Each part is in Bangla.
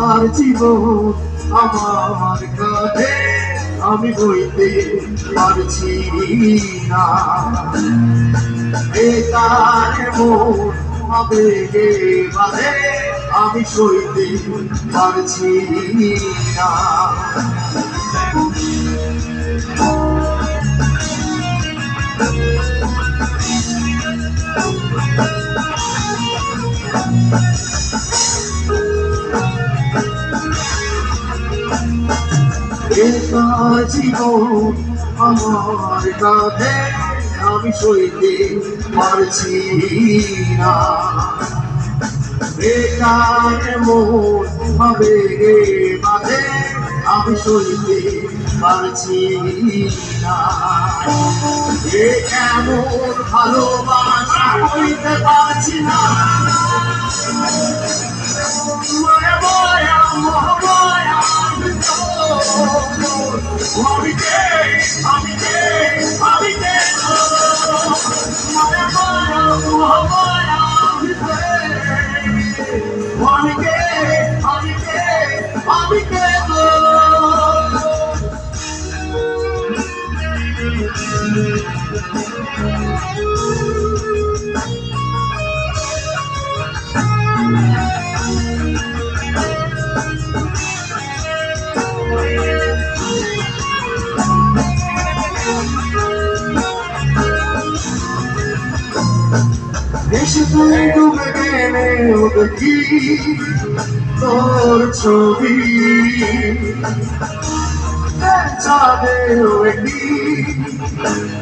আর জীবন আমার কাঁধে আমি বইতে পারছি না। বেকার মন আবেগে বারে আমি সইতে পারছি না। জীবন আমার কাঁধে আমি সইতে পারছি না বেকার মন হবে গে বাঁধে আমি সইতে পারছি না এ কেমন ভালোবাসা হইতে পারছি না মায়া আমি কে আমি কে আমি মহামায়া আমি কে আমি কে আমি কে গো দেশে। তুই ডুবে গেলে দেখি তোর ছবি। চাঁদে ও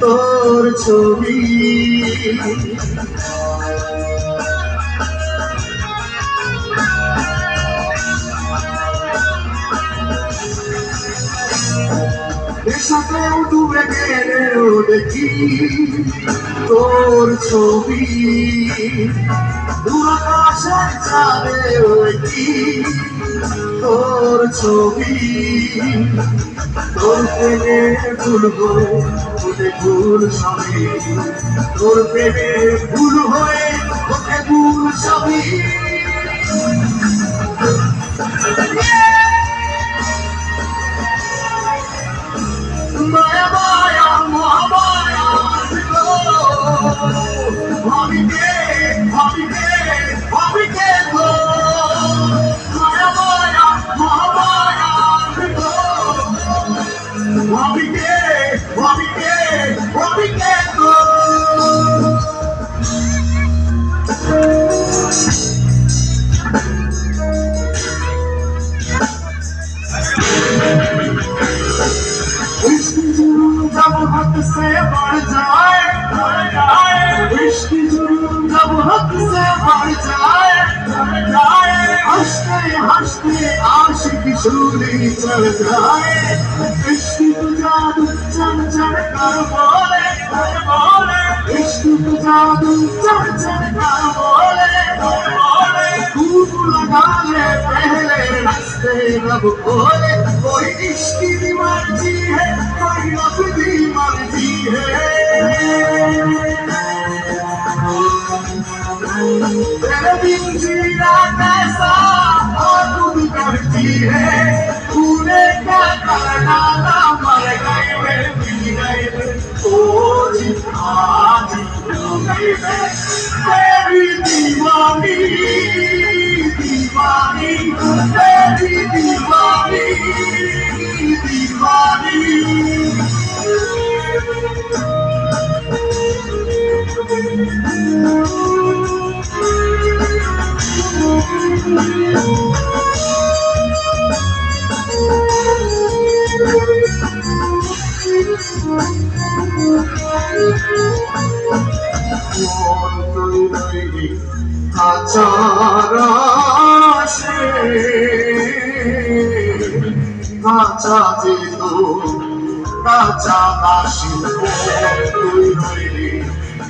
তোর ছবি। নেশাতেও ডুবে গেলেও দেখি তোর ছবি দূর আকাশের চাঁদেও দেখি তোর ছবি তোর প্রেমে ভুল হয়ে ওঠে ভুল সবই তোর প্রেমে ভুল হয়ে ওঠে ভুল সবই মায়া বৃষ্টি ঝুরুম যাব হাত সে বাড় যায় বৃষ্টি ঝুরুম যাব হাত সে বাড় যায় হাসতে হাসতে আশিক সুরে চল যায় বৃষ্টি জাদু চল চল কর বলে পহলে ওই বৃষ্টি কাঁচারাশে কাঁচা যেত কাঁচা বাসি